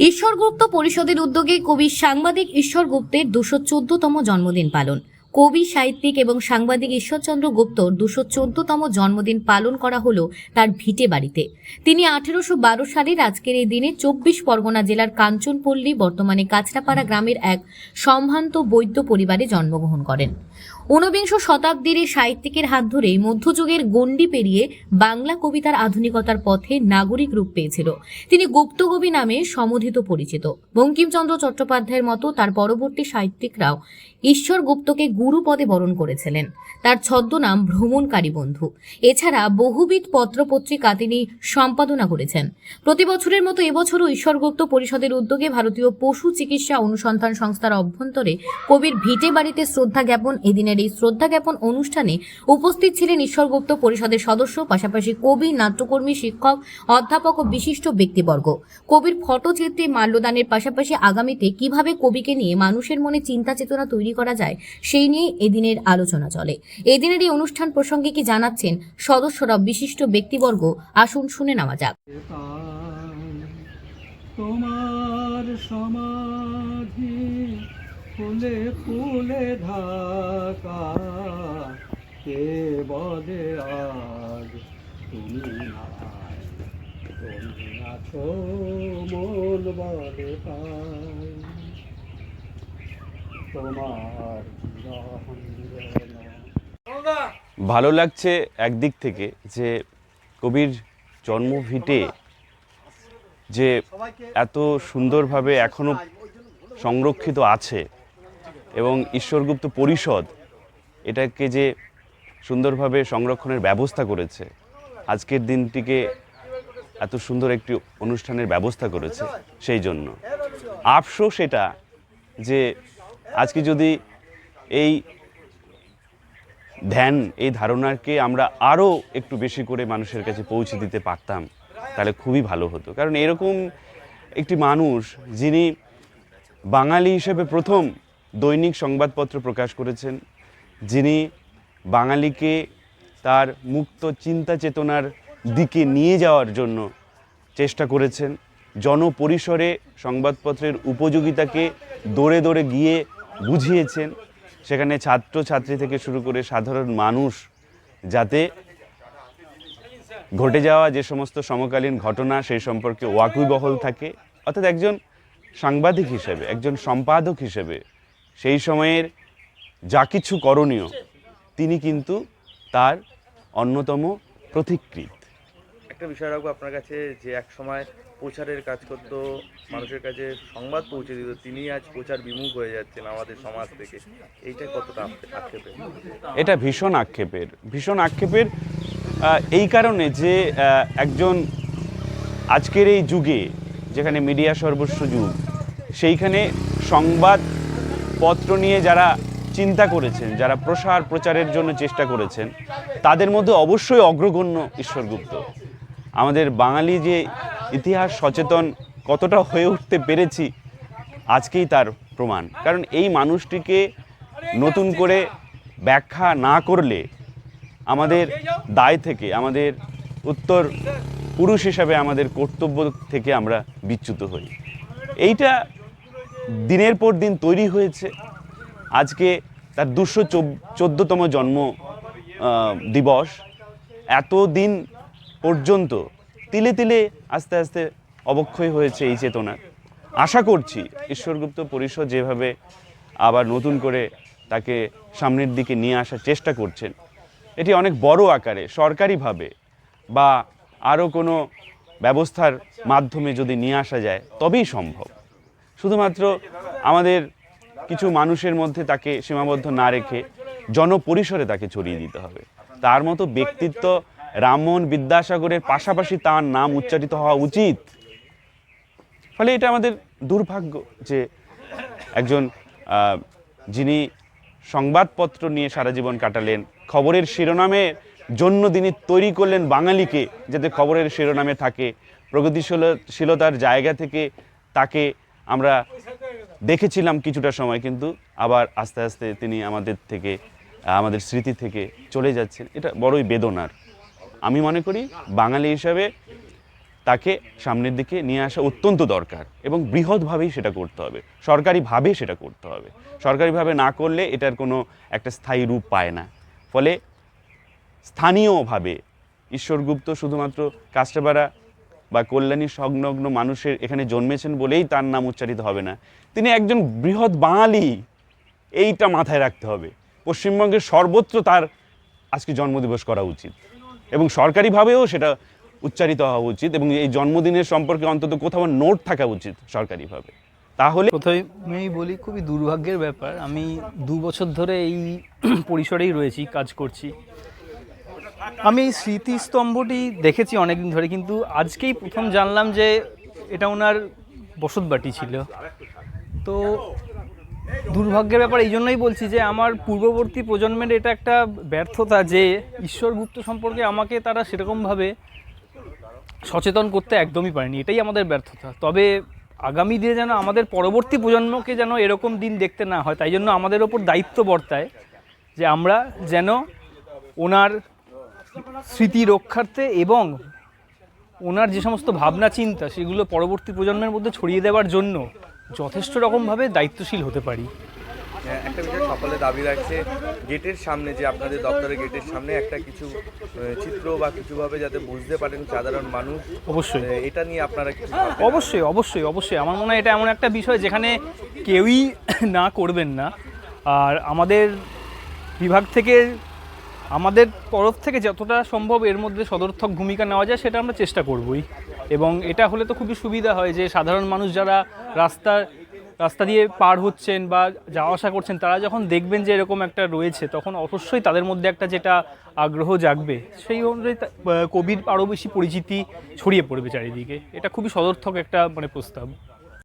ঈশ্বরগুপ্ত পরিষদের উদ্যোগে কবি সাংবাদিক ঈশ্বর গুপ্তের দুশো চোদ্দতম জন্মদিন পালন। কবি, সাহিত্যিক এবং সাংবাদিক ঈশ্বরচন্দ্র গুপ্তর দুশো চোদ্দতম জন্মদিন পালন করা হলো তার ভিটে বাড়িতে। তিনি আঠেরোশো বারো সালের আজকের এই দিনে চব্বিশ পরগনা জেলার কাঞ্চনপল্লী, বর্তমানে কাছড়াপাড়া গ্রামের এক সম্ভ্রান্ত বৈদ্য পরিবারে জন্মগ্রহণ করেন। ঊনবিংশ শতাব্দীর সাহিত্যিকের হাত ধরেই মধ্যযুগের গণ্ডি পেরিয়ে বাংলা কবিতার আধুনিকতার পথে নাগরিক রূপ পেয়েছিল। তিনি গুপ্তকবি নামে সমধিত পরিচিত। বঙ্কিমচন্দ্র চট্টোপাধ্যায়ের মতো তার পরবর্তী সাহিত্যিকরাও ঈশ্বর গুপ্তকে গুরু পদে বরণ করেছিলেন। তার ছদ্মনাম ভ্রমণকারী বন্ধু। এছাড়া বহুবিধ পত্রপত্রিকা তিনি সম্পাদনা করেছেন। প্রতি বছরের মতো এবছরও ঈশ্বরগুপ্ত পরিষদের উদ্যোগে ভারতীয় পশু চিকিৎসা অনুসন্ধান সংস্থার অভ্যন্তরে কবির ভিটে বাড়িতে শ্রদ্ধা জ্ঞাপন এদিনের এই শ্রদ্ধা জ্ঞাপন অনুষ্ঠানে উপস্থিত ছিলেন ঈশ্বরগুপ্ত পরিষদের সদস্য, পাশাপাশি কবি, নাট্যকর্মী, শিক্ষক, অধ্যাপক ও বিশিষ্ট ব্যক্তিবর্গ। কবির ফটোচিত্রে মাল্যদানের পাশাপাশি আগামীতে কীভাবে কবিকে নিয়ে মানুষের মনে চিন্তা চেতনা তৈরি করা যায়, সেই নিয়ে এদিনের আলোচনা চলে। এদিনের এই অনুষ্ঠান প্রসঙ্গে কি জানাচ্ছেন সদস্যরা বিশিষ্ট ব্যক্তিবর্গ, আসুন শুনে নেওয়া যাক। তোমার সমাধি ফুলে ফুলে ঢাকা কে বলে আজ তুমি নাই? তুমি আছো মন বলে পাই তোমার ভালো লাগছে একদিক থেকে যে কবির জন্মভিটে যে এত সুন্দরভাবে এখনও সংরক্ষিত আছে। এবং ঈশ্বরগুপ্ত পরিষদ এটাকে যে সুন্দরভাবে সংরক্ষণের ব্যবস্থা করেছে, আজকের দিনটিকে এত সুন্দর একটি অনুষ্ঠানের ব্যবস্থা করেছে সেই জন্য। আফসোস এটা যে আজকে যদি এই ধ্যান, এই ধারণাকে আমরা আরও একটু বেশি করে মানুষের কাছে পৌঁছে দিতে পারতাম, তাহলে খুবই ভালো হতো। কারণ এরকম একটি মানুষ যিনি বাঙালি হিসেবে প্রথম দৈনিক সংবাদপত্র প্রকাশ করেছেন, যিনি বাঙালিকে তার মুক্ত চিন্তা চেতনার দিকে নিয়ে যাওয়ার জন্য চেষ্টা করেছেন। জনপরিসরে সংবাদপত্রের উপযোগিতাকে দৌড়ে দৌড়ে গিয়ে বুঝিয়েছেন। সেখানে ছাত্র ছাত্রী থেকে শুরু করে সাধারণ মানুষ যাতে ঘটে যাওয়া যে সমস্ত সমকালীন ঘটনা সেই সম্পর্কে ওয়াকিবহল থাকে। অর্থাৎ একজন সাংবাদিক হিসেবে, একজন সম্পাদক হিসেবে সেই সময়ের যা কিছু করণীয় তিনি কিন্তু তার অন্যতম প্রতিকৃত। একটা বিষয় রাখব আপনার কাছে যে এক সময় প্রচারের কাজ করতো মানুষের কাছে সংবাদ পৌঁছে দিত তিনি আজ প্রচার বিমুখ হয়ে যাচ্ছেন আমাদের সমাজ থেকে। এইটা কতটা আক্ষে- আক্ষেপের? এটা ভীষণ আক্ষেপের ভীষণ আক্ষেপের এই কারণে যে একজন আজকের এই যুগে যেখানে মিডিয়া সর্বস্ব যুগ সেইখানে সংবাদ পত্র নিয়ে যারা চিন্তা করেছেন, যারা প্রসার প্রচারের জন্য চেষ্টা করেছেন, তাদের মধ্যে অবশ্যই অগ্রগণ্য ঈশ্বরগুপ্ত। আমাদের বাঙালি যে ইতিহাস সচেতন, কতটা হয়ে উঠতে পেরেছি, আজকেই তার প্রমাণ। কারণ এই মানুষটিকে নতুন করে ব্যাখ্যা না করলে আমাদের দায় থেকে, আমাদের উত্তর পুরুষ হিসাবে আমাদের কর্তব্য থেকে আমরা বিচ্যুত হই। এইটা দিনের পর দিন তৈরি হয়েছে। আজকে তার দুশো চোদ্দোতম জন্ম দিবস। এত দিন পর্যন্ত তিলে তিলে আস্তে আস্তে অবক্ষয় হয়েছে এই চেতনার আশা করছি ঈশ্বরগুপ্ত পরিষদ যেভাবে আবার নতুন করে তাকে সামনের দিকে নিয়ে আসার চেষ্টা করছেন, এটি অনেক বড় আকারে, সরকারিভাবে বা আরও কোনো ব্যবস্থার মাধ্যমে যদি নিয়ে আসা যায়, তবেই সম্ভব। শুধুমাত্র আমাদের কিছু মানুষের মধ্যে তাকে সীমাবদ্ধ না রেখে জনপরিসরে তাকে ছড়িয়ে দিতে হবে। তার মতো ব্যক্তিত্ব রামমোহন বিদ্যাসাগরের পাশাপাশি তার নাম উচ্চারিত হওয়া উচিত। ফলে এটা আমাদের দুর্ভাগ্য যে একজন যিনি সংবাদপত্র নিয়ে সারা জীবন কাটালেন, খবরের শিরোনামের জন্য তিনি তৈরি করলেন বাঙালিকে, যাতে খবরের শিরোনামে থাকে প্রগতিশীলতার জায়গা থেকে তাকে আমরা দেখেছিলাম কিছুটা সময়, কিন্তু আবার আস্তে আস্তে তিনি আমাদের থেকে, আমাদের স্মৃতি থেকে চলে যাচ্ছেন। এটা বড়ই বেদনার। আমি মনে করি বাঙালি হিসাবে তাকে সামনের দিকে নিয়ে আসা অত্যন্ত দরকার এবং বৃহৎভাবেই সেটা করতে হবে। সরকারিভাবে সেটা করতে হবে। সরকারিভাবে না করলে এটার কোনো একটা স্থায়ী রূপ পায় না। ফলে স্থানীয়ভাবে ঈশ্বরগুপ্ত শুধুমাত্র কাস্টাবাড়া বা কল্যাণী সংলগ্ন মানুষের এখানে জন্মেছেন বলেই তার নাম উচ্চারিত হবে না। তিনি একজন বৃহৎ বাঙালি, এইটা মাথায় রাখতে হবে। পশ্চিমবঙ্গের সর্বত্র তার আজকে জন্মদিবস করা উচিত। এবং সরকারিভাবেও সেটা উচ্চারিত হওয়া উচিত এবং এই জন্মদিনের সম্পর্কে অন্তত কোথাও নোট থাকা উচিত সরকারিভাবে। তাহলে প্রথমেই বলি, খুবই দুর্ভাগ্যের ব্যাপার। আমি দু বছর ধরে এই পরিসরেই রয়েছি, কাজ করছি। আমি এই স্মৃতিস্তম্ভটি দেখেছি অনেকদিন ধরে, কিন্তু আজকেই প্রথম জানলাম যে এটা ওনার বসতবাটি ছিল। তো দুর্ভাগ্যের ব্যাপার এই জন্যই বলছি যে আমার পূর্ববর্তী প্রজন্মের এটা একটা ব্যর্থতা যে ঈশ্বর গুপ্ত সম্পর্কে আমাকে তারা সেরকমভাবে সচেতন করতে একদমই পারেনি, এটাই আমাদের ব্যর্থতা। তবে আগামী দিনে যেন আমাদের পরবর্তী প্রজন্মকে যেন এরকম দিন দেখতে না হয়, তাই জন্য আমাদের ওপর দায়িত্ব বর্তায় যে আমরা যেন ওনার স্মৃতি রক্ষার্থে এবং ওনার যে সমস্ত ভাবনা চিন্তা সেগুলো পরবর্তী প্রজন্মের মধ্যে ছড়িয়ে দেওয়ার জন্য যথেষ্ট রকমভাবে দায়িত্বশীল হতে পারি। হ্যাঁ, একটা বিষয় সকলে দাবি রাখছে গেটের সামনে যে আপনাদের দপ্তরের গেটের সামনে একটা কিছু চিত্র বা কিছুভাবে যাতে বুঝতে পারেন সাধারণ মানুষ অবশ্যই। এটা নিয়ে আপনারা অবশ্যই অবশ্যই অবশ্যই। আমার মনে হয় এটা এমন একটা বিষয় যেখানে কেউই না করবেন না। আর আমাদের বিভাগ থেকে আমাদের তরফ থেকে যতটা সম্ভব এর মধ্যে সদর্থক ভূমিকা নেওয়া যায়, সেটা আমরা চেষ্টা করবই। এবং এটা হলে তো খুবই সুবিধা হয় যে সাধারণ মানুষ যারা রাস্তা রাস্তা দিয়ে পার হচ্ছেন বা যাওয়া আসা করছেন, তারা যখন দেখবেন যে এরকম একটা রয়েছে, তখন অবশ্যই তাদের মধ্যে একটা যেটা আগ্রহ জাগবে, সেই অনুযায়ী কবির আরও বেশি পরিচিতি ছড়িয়ে পড়বে চারিদিকে। এটা খুবই সদর্থক একটা মানে প্রস্তাব।